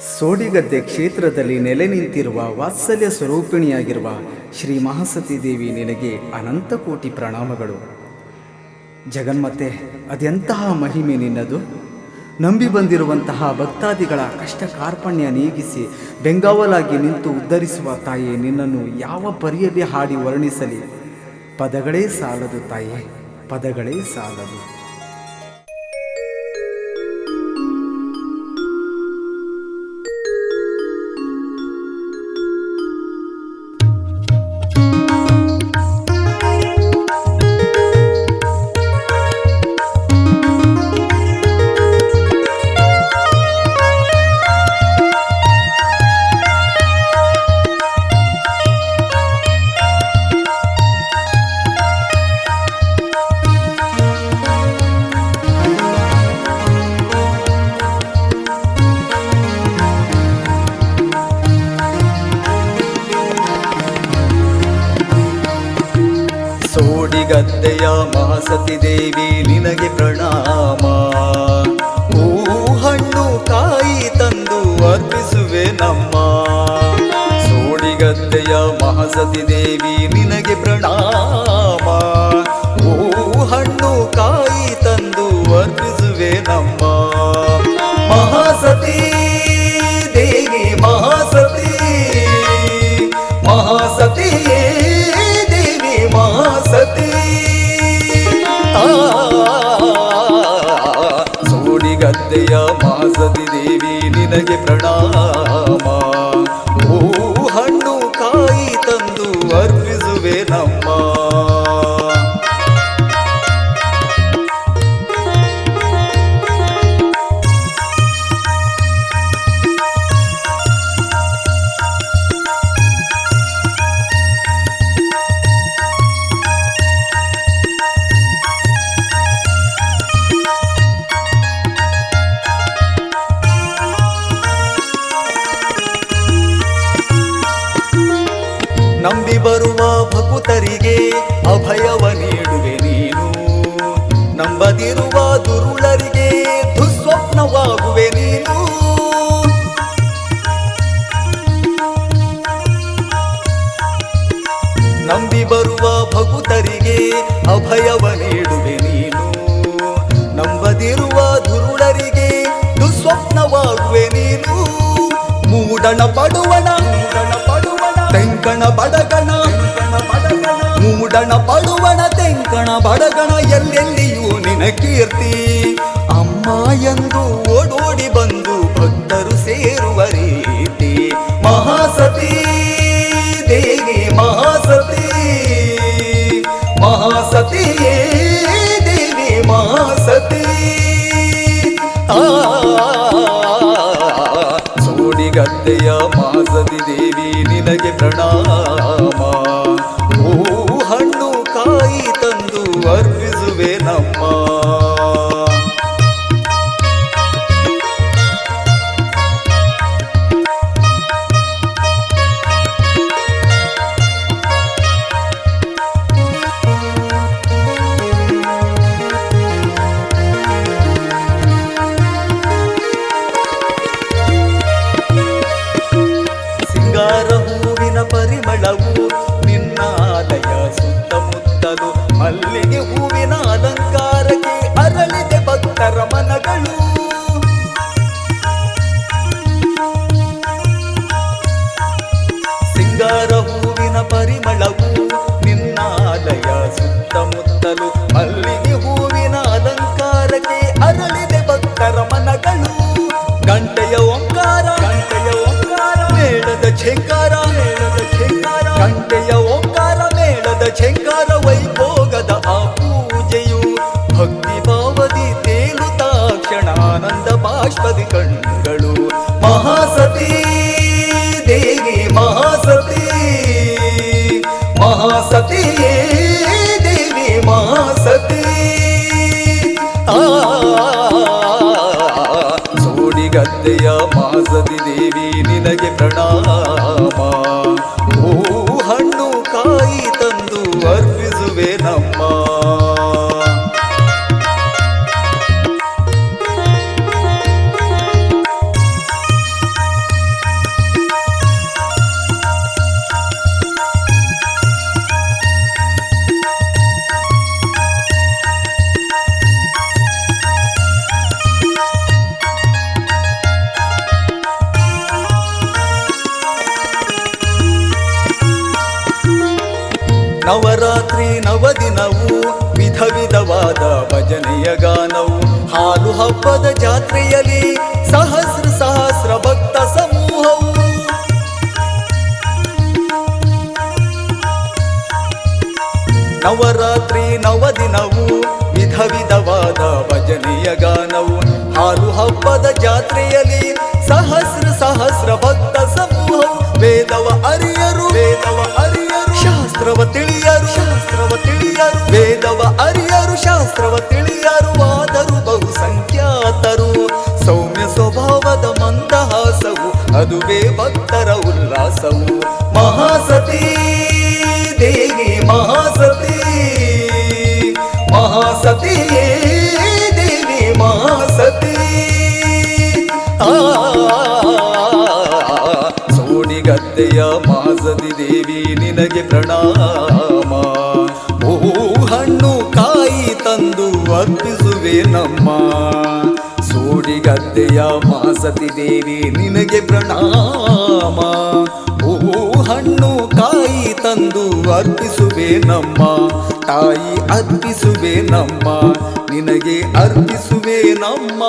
ಸೋಡಿಗದ್ದೆ ಕ್ಷೇತ್ರದಲ್ಲಿ ನೆಲೆ ನಿಂತಿರುವ ವಾತ್ಸಲ್ಯ ಸ್ವರೂಪಿಣಿಯಾಗಿರುವ ಶ್ರೀ ಮಹಾಸತಿ ದೇವಿ ನಿನಗೆ ಅನಂತ ಕೋಟಿ ಪ್ರಣಾಮಗಳು. ಜಗನ್ಮತೆ ಅದೆಂತಹ ಮಹಿಮೆ ನಿನ್ನದು. ನಂಬಿ ಬಂದಿರುವಂತಹ ಭಕ್ತಾದಿಗಳ ಕಷ್ಟ ಕಾರ್ಪಣ್ಯ ನೀಗಿಸಿ ಬೆಂಗಾವಲಾಗಿ ನಿಂತು ಉದ್ಧರಿಸುವ ತಾಯಿ, ನಿನ್ನನ್ನು ಯಾವ ಪರಿಯಲ್ಲಿ ಹಾಡಿ ವರ್ಣಿಸಲಿ? ಪದಗಳೇ ಸಾಲದು ತಾಯಿ, ಪದಗಳೇ ಸಾಲದು. ಸೋಡಿಗದ್ದೆಯ ಮಹಾಸತಿ ದೇವಿ, ನಿನಗೆ ಪ್ರಣಾಮ. ಹೂ ಹಣ್ಣು ಕಾಯಿ ತಂದು ಅರ್ಪಿಸುವೆ ನಮ್ಮ. ಸೋಡಿಗದ್ದೆಯ ಮಹಾಸತಿ ದೇವಿ, ನಿನಗೆ ಪ್ರಣಾಮ. ಮಹಾಸತಿ ದೇವಿ ನಿನಗೆ ಪ್ರಣಾಮ. ನಂಬಿ ಬರುವ ಭಗುತರಿಗೆ ಅಭಯವ ನೀಡುವೆ ನೀನು. ನಂಬದಿರುವ ದುರುಳರಿಗೆ ದುಸ್ವಪ್ನವಾಗುವೆ ನೀನು. ಮೂಡಣ ಪಡುವಣ, ತೆಂಕಣ ಬಡಗಣ, ಮೂಡಣ ಪಡುವಣ, ತೆಂಕಣ ಬಡಗಣ ಎಲ್ಲೆಲ್ಲಿಯೂ ನಿನ ಕೀರ್ತಿ ಅಮ್ಮ ಎಂದು ಓಡೋಡಿ ಬಂದು ಭಕ್ತರು ಸೇರುವ ರೀತಿ. ಮಹಾಸತಿ ಸೋಡಿಗದ್ದೆಯ ಮಾಸತಿ ದೇವಿ ನಿನಗೆ ಪ್ರಣಾಮ ಗಂಟೆಯ ಓಂಕಾರ ಮೇಳದ ಛೇಂಕಾರ ವೈಭೋಗದ ಆ ಪೂಜೆಯು ಭಕ್ತಿ ಭಾವದಿ ತೇಲುತ್ತಾ ಕ್ಷಣಾನಂದ ಬಾಷ್ಪದಿ ಕಣ್ಗಳು ಮಹಾಸತಿ ದೇವಿ, ಮಹಾಸತಿ ಮಹಾಸತಿ ದೇವಿ, ಮಹಾಸತಿ. ಸೋಡಿಗದ್ದೆಯ ಮಾಸತಿ ದೇವಿ, ನಿನಗೆ ಪ್ರಣಾಮ. ಹೂ ನವರಾತ್ರಿ ನವದಿನವು ವಿಧ ವಿಧವಾದ ಭಜನೆಯ ಗಾನವು. ಹಾಲು ಹಬ್ಬದ ಜಾತ್ರೆಯಲ್ಲಿ ಸಹಸ್ರ ಸಹಸ್ರ ಭಕ್ತ ಸಮೂಹವು. ನವರಾತ್ರಿ ನವದಿನವು ವಿಧ ವಿಧವಾದ ಭಜನೆಯ ಗಾನವು. ಹಾಲು ಹಬ್ಬದ ಜಾತ್ರೆಯಲ್ಲಿ ಸಹಸ್ರ ಸಹಸ್ರ ಭಕ್ತ ಸಮೂಹವು. ವೇದವ ಅರಿಯರು ಶಾಸ್ತ್ರವ ತಿಳಿಯರು ಶಾಸ್ತ್ರವ ತಿಳಿಯರು, ವೇದವ ಅರಿಯರು, ಶಾಸ್ತ್ರವ ತಿಳಿಯರು, ಆದರೂ ಬಹುಸಂಖ್ಯಾತರು. ಸೌಮ್ಯ ಸ್ವಭಾವದ ಮಂದಹಾಸವು, ಅದುವೇ ಭಕ್ತರ ಉಲ್ಲಾಸವು. ಮಹಾಸತಿ ಸೋಡಿಗದ್ದೆಯ ಮಾಸದಿ ದೇವಿ, ನಿನಗೆ ಪ್ರಣಾಮ. ಓ ಹಣ್ಣು ಕಾಯಿ ತಂದು ಅರ್ಪಿಸುವೆ ನಮ್ಮ. ಸೋಡಿಗತ್ತೆಯ ಮಾಸತಿ ದೇವಿ, ನಿನಗೆ ಪ್ರಣಾಮ. ಓ ಹಣ್ಣು ಕಾಯಿ ತಂದು ಅರ್ಪಿಸುವೆ ನಮ್ಮ. ತಾಯಿ ಅರ್ಪಿಸುವೆ ನಮ್ಮ. ನಿನಗೆ ಅರ್ಪಿಸುವೆ ನಮ್ಮ.